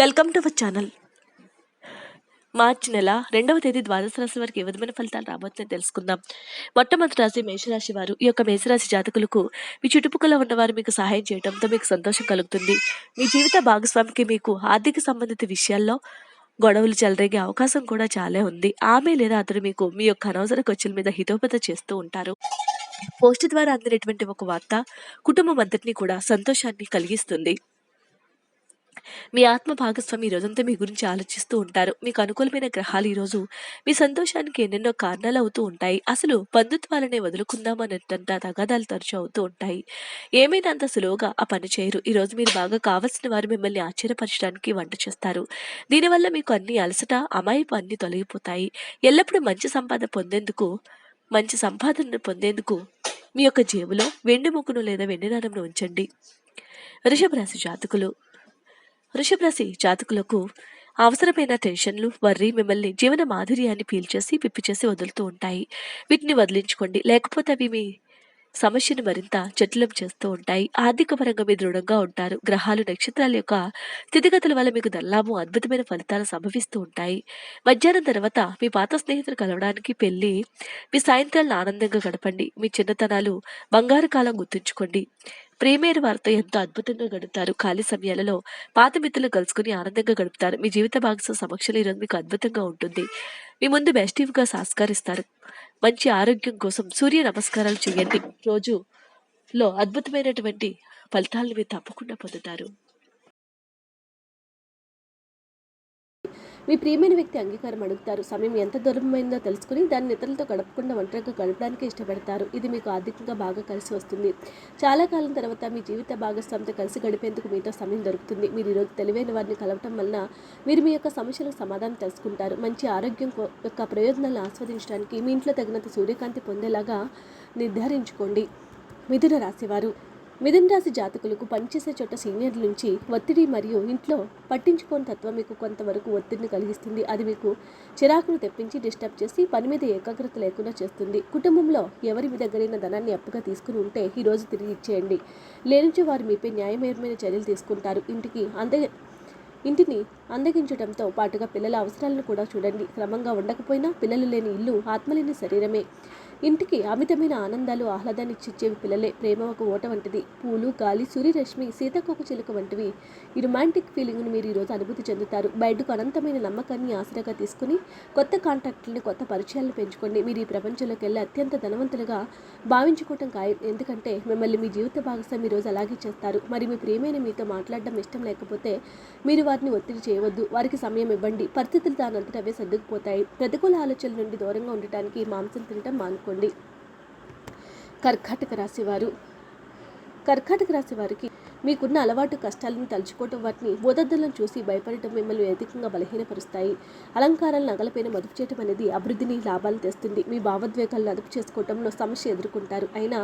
Welcome to our channel. మార్చి నెల రెండవ తేదీ ద్వాదశ రాశి వారికి ఏ విధమైన ఫలితాలు రాబోతుందో తెలుసుకుందాం. మొట్టమొదటి రాశి మేషరాశి వారు ఈ యొక్క మేషరాశి జాతకులకు మీ చుట్టుపక్కల ఉన్నవారు మీకు సహాయం చేయడంతో మీకు సంతోషం కలుగుతుంది. మీ జీవిత భాగస్వామికి మీకు ఆర్థిక సంబంధిత విషయాల్లో గొడవలు చెలరేగే అవకాశం కూడా చాలా ఉంది. ఆమె లేదా అతడు మీకు మీ యొక్క అనవసర ఖర్చుల మీద హితోపత చేస్తూ ఉంటారు. పోస్ట్ ద్వారా అందినటువంటి ఒక వార్త కుటుంబం అంతటినీ కూడా సంతోషాన్ని కలిగిస్తుంది. మీ ఆత్మ భాగస్వామి ఈ రోజంతా మీ గురించి ఆలోచిస్తూ ఉంటారు. మీకు అనుకూలమైన గ్రహాలు ఈరోజు మీ సంతోషానికి ఎన్నెన్నో కారణాలు అవుతూ ఉంటాయి. అసలు బంధుత్వాలనే వదులుకుందామనేటంత తగాదాలు తరచు అవుతూ ఉంటాయి. ఏమైనా అంత సులువుగా ఆ పని చేయరు. ఈరోజు మీరు బాగా కావలసిన వారు మిమ్మల్ని ఆశ్చర్యపరచడానికి వంట చేస్తారు. దీనివల్ల మీకు అన్ని అలసట అమాయపు అన్ని తొలగిపోతాయి. ఎల్లప్పుడూ మంచి సంపాదన పొందేందుకు మంచి సంపాదనను పొందేందుకు మీ యొక్క జేబులో వెండి ముక్కును లేదా వెండి నాణంను ఉంచండి. వృషభ రాశి జాతకులు వృషభరాశి జాతకులకు అవసరమైన టెన్షన్లు వర్రీ మిమ్మల్ని జీవన మాధుర్యాన్ని పీల్చేసి పిప్పి చేసి వదులుతూ ఉంటాయి. వీటిని వదిలించుకోండి. లేకపోతే అవి మీ సమస్యను మరింత జటిలం చేస్తూ ఉంటాయి. ఆర్థిక పరంగా మీరు దృఢంగా ఉంటారు. గ్రహాలు నక్షత్రాల యొక్క స్థితిగతుల వల్ల మీకు దల్లాభం అద్భుతమైన ఫలితాలు సంభవిస్తూ ఉంటాయి. మధ్యాహ్నం తర్వాత మీ పాత స్నేహితులు కలవడానికి పెళ్ళి మీ సాయంత్రాలను ఆనందంగా గడపండి. మీ చిన్నతనాలు బంగారు కాలం గుర్తుంచుకోండి. ప్రేమైన వారితో ఎంతో అద్భుతంగా గడుపుతారు. ఖాళీ సమయాలలో పాత మిత్రులు కలుసుకుని ఆనందంగా గడుపుతారు. మీ జీవిత భాగస్వామి సమక్షంలో ఈరోజు మీకు అద్భుతంగా ఉంటుంది. మీ ముందు బెస్టివ్గా సంస్కరిస్తారు. మంచి ఆరోగ్యం కోసం సూర్య నమస్కారాలు చేయండి. రోజులో అద్భుతమైనటువంటి ఫలితాలను మీరు తప్పకుండా పొందుతారు. మీ ప్రియమైన వ్యక్తి అంగీకారం అడుగుతారు. సమయం ఎంత దూరమైందో తెలుసుకుని దాన్ని ఇతరులతో గడపకుండా ఒంటరిగా గడపడానికి ఇష్టపడతారు. ఇది మీకు ఆర్థికంగా బాగా కలిసి వస్తుంది. చాలా కాలం తర్వాత మీ జీవిత భాగస్వామితో కలిసి గడిపేందుకు మీతో సమయం దొరుకుతుంది. మీరు ఈరోజు తెలివైన వారిని కలవటం వలన మీరు మీ యొక్క సమస్యలకు సమాధానం తెలుసుకుంటారు. మంచి ఆరోగ్యం యొక్క ప్రయోజనాలను ఆస్వాదించడానికి మీ ఇంట్లో తగినంత సూర్యకాంతి పొందేలాగా నిర్ధారించుకోండి. మిథున రాశివారు. మిథున రాశి జాతకులకు పనిచేసే చోట సీనియర్ల నుంచి ఒత్తిడి మరియు ఇంట్లో పట్టించుకోని తత్వం మీకు కొంతవరకు ఒత్తిడిని కలిగిస్తుంది. అది మీకు చిరాకును తెప్పించి డిస్టర్బ్ చేసి పని మీద ఏకాగ్రత లేకుండా చేస్తుంది. కుటుంబంలో ఎవరి మీ దగ్గరైన ధనాన్ని అప్పుగా తీసుకుని ఉంటే ఈ రోజు తిరిగి ఇచ్చేయండి. లేనిచో వారు మీపై న్యాయమయమైన చర్యలు తీసుకుంటారు. ఇంటికి అందే ఇంటిని అందగించడంతో పాటుగా పిల్లల అవసరాలను కూడా చూడండి. క్రమంగా ఉండకపోయినా పిల్లలు లేని ఇల్లు ఆత్మలేని శరీరమే. ఇంటికి అమితమైన ఆనందాలు ఆహ్లాదాన్ని ఇచ్చిచ్చేవి పిల్లలే. ప్రేమ ఒక ఓట వంటిది. పూలు గాలి సూర్యరశ్మి సీతాకోక చిలుక వంటివి. ఈ రొమాంటిక్ ఫీలింగ్ను మీరు ఈరోజు అనుభూతి చెందుతారు. బయటకు అనంతమైన నమ్మకాన్ని ఆసరాగా తీసుకుని కొత్త కాంటాక్ట్లను కొత్త పరిచయాలను పెంచుకోండి. మీరు ఈ ప్రపంచంలోకి వెళ్ళి అత్యంత ధనవంతులుగా భావించుకోవటం ఖాయం. ఎందుకంటే మిమ్మల్ని మీ జీవిత భాగస్వామి ఈరోజు రోజు అలాగే చేస్తారు. మరి మీ ప్రేమైన మీతో మాట్లాడడం ఇష్టం లేకపోతే మీరు వారిని ఒత్తిడి చేయవద్దు. వారికి సమయం ఇవ్వండి. పరిస్థితులు దానంతటవే సర్దుకుపోతాయి. ప్రతికూల ఆలోచనల నుండి దూరంగా ఉండటానికి మాంసం తినటం చేసుకోండి కర్కాటక రాశి వారు. కర్కాటక రాశి వారికి మీకున్న అలవాటు కష్టాలను తలుచుకోవటం వాటిని బోధద్దులను చూసి భయపడటం మిమ్మల్ని అధికంగా బలహీనపరుస్తాయి. అలంకారాలను నగలపైన మదుపు చేయటం అనేది అభివృద్ధిని లాభాలు తెస్తుంది. మీ భావోద్వేగాలను అదుపు చేసుకోవటంలో సమస్య ఎదుర్కొంటారు. అయినా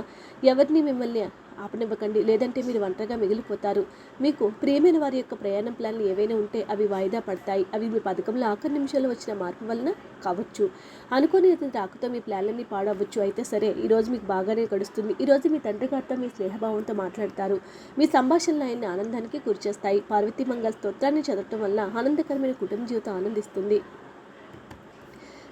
ఎవరిని మిమ్మల్ని ఆపనివ్వకండి. లేదంటే మీరు ఒంటరిగా మిగిలిపోతారు. మీకు ప్రియమైన వారి యొక్క ప్రయాణం ప్లాన్లు ఏవైనా ఉంటే అవి వాయిదా పడతాయి. అవి మీ పథకంలో ఆఖరి నిమిషంలో వచ్చిన మార్పు వలన కావచ్చు. అనుకోని రాకతో మీ ప్లాన్లన్నీ పాడవచ్చు అయితే సరే ఈరోజు మీకు బాగానే గడుస్తుంది. ఈరోజు మీ తండ్రి గారితో మీ స్నేహభావంతో మాట్లాడతారు. మీ సంభాషణలు ఆయన్ని ఆనందానికి గురిచేస్తాయి. పార్వతీ మంగళ స్తోత్రాన్ని చదవటం వల్ల ఆనందకరమైన కుటుంబ జీవితం ఆనందిస్తుంది.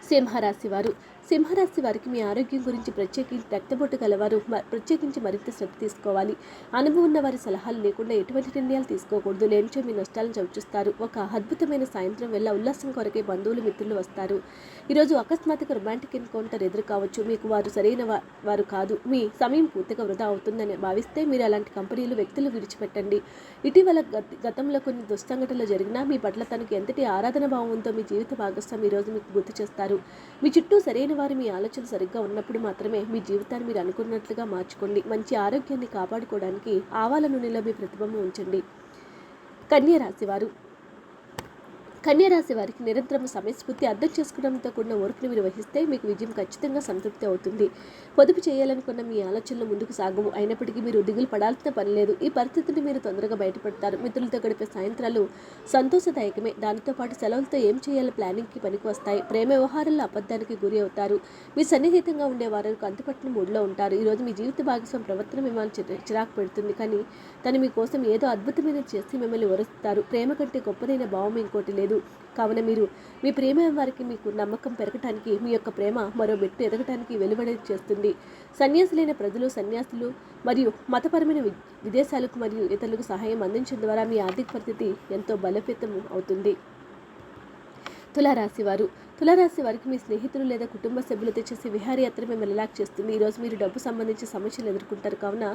సింహరాశి వారు సింహరాశి వారికి మీ ఆరోగ్యం గురించి ప్రత్యేకించి రక్తపోటు గలవారు మ- ప్రత్యేకించి మరింత శ్రద్ధ తీసుకోవాలి. అనుభవం ఉన్న వారి సలహాలు లేకుండా ఎటువంటి నిర్ణయాలు తీసుకోకూడదు. లేనిచో మీ నష్టాలను చవిచూస్తారు. ఒక అద్భుతమైన సాయంత్రం వెళ్ళ ఉల్లాసం కొరకే బంధువులు మిత్రులు వస్తారు. ఈరోజు అకస్మాత్తుగా రొమాంటిక్ ఎన్కౌంటర్ ఎదురు కావచ్చు మీకు వారు సరైన వారు కాదు. మీ సమయం పూర్తిగా వృధా అవుతుందని భావిస్తే మీరు అలాంటి కంపెనీలు వ్యక్తులు విడిచిపెట్టండి. ఇటీవల గత- గతంలో కొన్ని దుస్సంఘటనలు జరిగినా మీ పట్ల తనకు ఎంతటి ఆరాధన భావం ఉందో మీ జీవిత భాగస్వామి ఈ రోజు మీకు గుర్తు చేస్తారు. మీ చుట్టూ సరైన వారి మీ ఆలోచన సరిగ్గా ఉన్నప్పుడు మాత్రమే మీ జీవితాన్ని మీరు అనుకున్నట్లుగా మార్చుకోండి. మంచి ఆరోగ్యాన్ని కాపాడుకోవడానికి ఆవాల నూనెలో మీ ప్రతిభను ఉంచండి. కన్య రాశివారు కన్యరాశి వారికి నిరంతరం సమయస్ఫూర్తి అర్థం చేసుకోవడంతో కూడిన ఓర్పుని మీరు వహిస్తే మీకు విజయం ఖచ్చితంగా సంతృప్తి అవుతుంది. పొదుపు చేయాలనుకున్న మీ ఆలోచనలు ముందుకు సాగవు. అయినప్పటికీ మీరు దిగులు పడాల్సిన పని లేదు. ఈ పరిస్థితిని మీరు తొందరగా బయటపడతారు. మిత్రులతో గడిపే సాయంత్రాలు సంతోషదాయకమే. దానితో పాటు సెలవులతో ఏం చేయాలో ప్లానింగ్కి పనికి వస్తాయి. ప్రేమ వ్యవహారాల్లో అబద్ధానికి గురి అవుతారు. మీ సన్నిహితంగా ఉండే వారికి అంతుపట్టిన మూడ్లో ఉంటారు. ఈరోజు మీ జీవిత భాగస్వామి ప్రవర్తన మిమ్మల్ని చిరాకు పెడుతుంది. కానీ తను మీకోసం ఏదో అద్భుతమైన చేసి మిమ్మల్ని వరుస్తారు. ప్రేమ కంటే గొప్పదైన భావం ఇంకోటి లేదు. కావున మీరు మీ ప్రేమ వారికి మీకు నమ్మకం పెరగటానికి మీ యొక్క ప్రేమ మరో మెట్టు ఎదగటానికి వెలువడి చేస్తుంది. సన్యాసులైన ప్రజలు సన్యాసులు మరియు మతపరమైన వి- విదేశాలకు మరియు ఇతరులకు సహాయం అందించడం ద్వారా మీ ఆర్థిక పరిస్థితి ఎంతో బలోపేతం అవుతుంది. తులారాశివారు తులారాశి వారికి మీ స్నేహితులు లేదా కుటుంబ సభ్యులతో చేసే విహారయాత్ర మిమ్మల్ని రిలాక్స్ చేస్తుంది ఈరోజు మీరు డబ్బు సంబంధించిన సమస్యలు ఎదుర్కొంటారు. కావున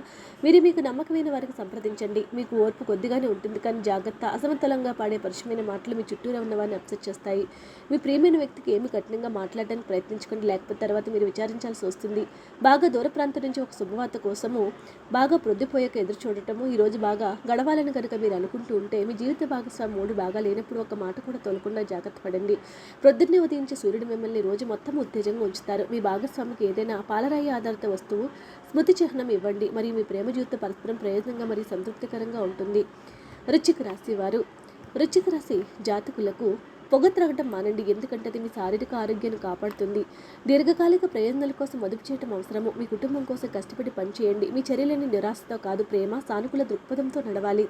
మీరు మీకు నమ్మకమైన వారికి సంప్రదించండి. మీకు ఓర్పు కొద్దిగానే ఉంటుంది కానీ జాగ్రత్త అసమతలంగా పాడే పరుషమైన మాటలు మీ చుట్టూరా ఉన్న వారిని అప్సెట్ చేస్తాయి. మీ ప్రియమైన వ్యక్తికి ఏమి కఠినంగా మాట్లాడడానికి ప్రయత్నించకండి. లేకపోతే తర్వాత మీరు విచారించాల్సి వస్తుంది. బాగా దూర ప్రాంతం నుంచి ఒక శుభవార్త కోసము బాగా ప్రొద్దుపోయాక ఎదురు చూడటము ఈరోజు బాగా గడవాలని కనుక మీరు అనుకుంటూ ఉంటే మీ జీవిత భాగస్వామి మూడు బాగా లేనప్పుడు ఒక మాట కూడా తోలకుండా జాగ్రత్త పడండి. ప్రొద్దున్నే ఉదయించే సూర్యుడు మిమ్మల్ని రోజు మొత్తం ఉత్తేజంగా ఉంచుతారు. మీ భాగస్వామికి ఏదైనా పాలరాయి ఆధారిత వస్తువు స్మృతి చిహ్నం ఇవ్వండి. మరియు మీ ప్రేమ జీవితం పరస్పరం ప్రయోజనంగా మరియు సంతృప్తికరంగా ఉంటుంది. వృచ్చిక రాశి వారు. వృచ్చిక రాశి జాతకులకు పొగ త్రాగటం మానండి. ఎందుకంటే అది మీ శారీరక ఆరోగ్యాన్ని కాపాడుతుంది. దీర్ఘకాలిక ప్రయోజనాల కోసం మదుపు చేయడం అవసరము. మీ కుటుంబం కోసం కష్టపడి పనిచేయండి. మీ చర్యలని నిరాశతో కాదు ప్రేమ సానుకూల దృక్పథంతో నడవాలి.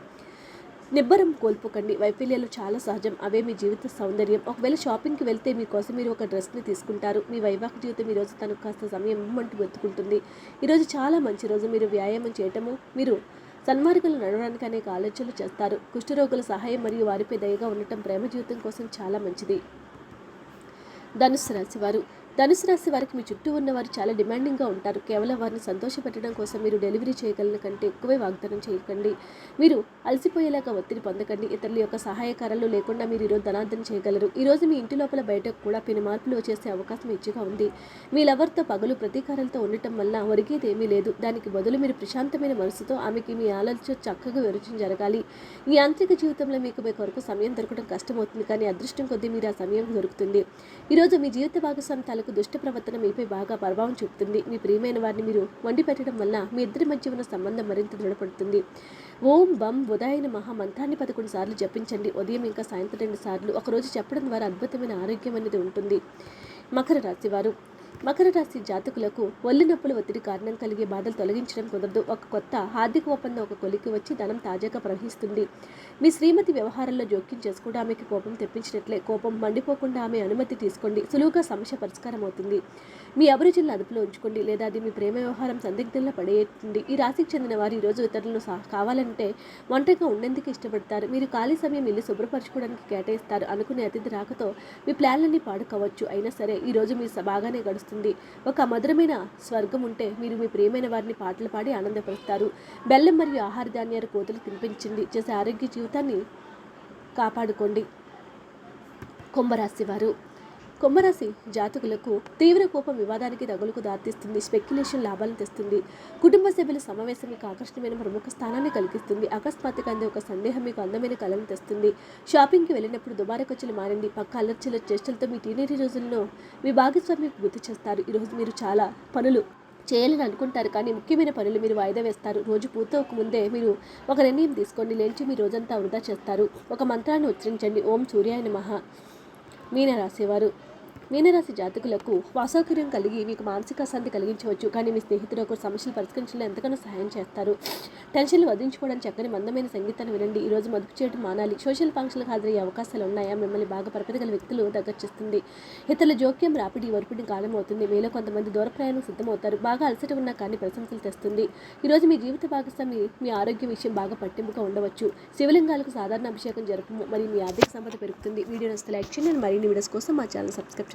నిబ్బరం కోల్పోకండి. వైఫల్యాలు చాలా సహజం. అవే మీ జీవిత సౌందర్యం. ఒకవేళ షాపింగ్కి వెళ్తే మీకోసం మీరు ఒక డ్రెస్ని తీసుకుంటారు. మీ వైవాహిక జీవితం ఈరోజు తను కాస్త సమయం ఇమ్మంటూ వెతుకుంటుంది. ఈరోజు చాలా మంచి రోజు. మీరు వ్యాయామం చేయటము మీరు సన్మార్గంలో నడవడానికి అనేక ఆలోచనలు చేస్తారు. కుష్ఠరోగుల సహాయం మరియు వారిపై దయగా ఉండటం ప్రేమ జీవితం కోసం చాలా మంచిది. ధనుసు రాశివారు ధనుసు రాశి వారికి మీ చుట్టూ ఉన్నవారు చాలా డిమాండింగ్గా ఉంటారు. కేవలం వారిని సంతోషపెట్టడం కోసం మీరు డెలివరీ చేయగలిగిన కంటే ఎక్కువే వాగ్దానం చేయకండి. మీరు అలసిపోయేలాగా ఒత్తిడి పొందకండి. ఇతరుల యొక్క సహాయకారాలు లేకుండా మీరు ఈరోజు ధనార్థన చేయగలరు. ఈరోజు మీ ఇంటి లోపల బయటకు కూడా పెను మార్పులు చేసే అవకాశం ఇచ్చిగా ఉంది. మీ లవర్తో పగలు ప్రతీకారాలతో ఉండటం వల్ల ఒరిగేది ఏమీ లేదు. దానికి బదులు మీరు ప్రశాంతమైన మనసుతో ఆమెకి మీ ఆలోచన చక్కగా వివరించడం జరగాలి. మీ యాంత్రిక జీవితంలో మీకు మీ కొరకు సమయం దొరకడం కష్టమవుతుంది. కానీ అదృష్టం కొద్దీ మీరు ఆ సమయం దొరుకుతుంది. ఈరోజు మీ జీవిత భాగస్వామి తాలూకు దుష్ట ప్రవర్తన మీపై బాగా ప్రభావం చూపుతుంది. మీ ప్రియమైన వారిని మీరు వండి పెట్టడం వల్ల మీ ఇద్దరి మధ్య ఉన్న సంబంధం మరింత దృఢపడుతుంది. ఓం బం ఉదాయన మహా మంత్రాన్ని పదకొండు సార్లు జపించండి. ఉదయం ఇంకా సాయంత్రం రెండు సార్లు. ఒకరోజు చెప్పడం ద్వారా అద్భుతమైన ఆరోగ్యం అనేది ఉంటుంది. మకర రాశివారు మకర రాశి జాతకులకు ఒళ్ళు నొప్పుల ఒత్తిడి కారణం కలిగే బాధలు తొలగించడం కుదరదు. ఒక కొత్త ఆర్థిక ఒప్పందం ఒక కొలికి వచ్చి ధనం తాజాగా ప్రవహిస్తుంది. మీ శ్రీమతి వ్యవహారంలో జోక్యం చేసుకుంటే ఆమెకి కోపం తెప్పించినట్లే. కోపం మండిపోకుండా ఆమె అనుమతి తీసుకోండి. సులువుగా సమస్య పరిష్కారం అవుతుంది. మీ అభిరుచులను అదుపులో ఉంచుకోండి. లేదా అది మీ ప్రేమ వ్యవహారం సందిగ్ధంలో పడేస్తుంది ఈ రాశికి చెందిన వారు ఈరోజు ఇతరులను కావాలంటే ఒంటరిగా ఉండేందుకు ఇష్టపడతారు. మీరు ఖాళీ సమయం ఇల్లు శుభ్రపరచుకోవడానికి కేటాయిస్తారు. అనుకునే అతిథి రాకతో మీ ప్లాన్లన్నీ పాడుకోవచ్చు. అయినా సరే ఈ రోజు స- బాగానే గడుస్తుంది ఒక మధురమైన స్వర్గం ఉంటే మీరు మీ ప్రియమైన వారిని పాటలు పాడి ఆనందపరుస్తారు. బెల్లం మరియు ఆహార ధాన్యాల కోతలు తినిపించింది. చేసే ఆరోగ్య జీవితాన్ని కాపాడుకోండి. కుంభరాశి వారు. కుంభరాశి జాతకులకు తీవ్ర కోపం వివాదానికి తగులుకు దారితీస్తుంది స్పెక్యులేషన్ లాభాలను తెస్తుంది. కుటుంబ సభ్యుల సమావేశం మీకు ఆకర్షణమైన ప్రముఖ స్థానాన్ని కలిగిస్తుంది. అకస్మాత్తుగా అందే ఒక సందేహం మీకు అందమైన కళను తెస్తుంది. షాపింగ్కి వెళ్ళినప్పుడు దుబారా ఖర్చులు మారండి పక్క అలర్చీల చేష్టలతో మీ టీనేజ్ రోజుల్లో మీ భాగస్వామికి గుర్తు చేస్తారు. ఈరోజు మీరు చాలా పనులు చేయాలని అనుకుంటారు. కానీ ముఖ్యమైన పనులు మీరు వాయిదా వేస్తారు. రోజు పూర్తవక ముందే మీరు ఒక నిర్ణయం తీసుకోండి. లేచి మీ రోజంతా వృధా చేస్తారు. ఒక మంత్రాన్ని ఉచ్చరించండి. ఓం సూర్యాయన మహా మీన రాసేవారు మీనరాశి జాతకులకు వాసౌకర్యం కలిగి మీకు మానసిక అశాంతి కలిగించవచ్చు. కానీ మీ స్నేహితులు ఒక సమస్యలు పరిష్కరించడంలో ఎంతగానో సహాయం చేస్తారు. టెన్షన్లు వదిలించుకోవడానికి చక్కని మందమైన సంగీతాన్ని వినండి. ఈ రోజు మదుపు చేయడం మానాలి. సోషల్ ఫంక్షన్లకు హాజరయ్యే అవకాశాలు ఉన్నాయా? మిమ్మల్ని బాగా పరపదగల వ్యక్తులు దగ్గరచేస్తుంది ఇతరుల జోక్యం రాపిడి ఒరిపిడి కాలం అవుతుంది మీలో కొంతమంది దూర ప్రయాణం సిద్ధమవుతారు. బాగా అలసట ఉన్నా కానీ ప్రశంసలు తెస్తుంది. ఈరోజు మీ జీవిత భాగస్వామి మీ ఆరోగ్య విషయం బాగా పట్టింపుగా ఉండవచ్చు. శివలింగాలకు సాధారణ అభిషేకం జరపము. మరియు మీ ఆర్థిక సంపద పెరుగుతుంది. వీడియో నచ్చితే లైక్ చేయండి. మరిన్ని వీడియోస్ కోసం మా ఛానల్ సబ్స్క్రైబ్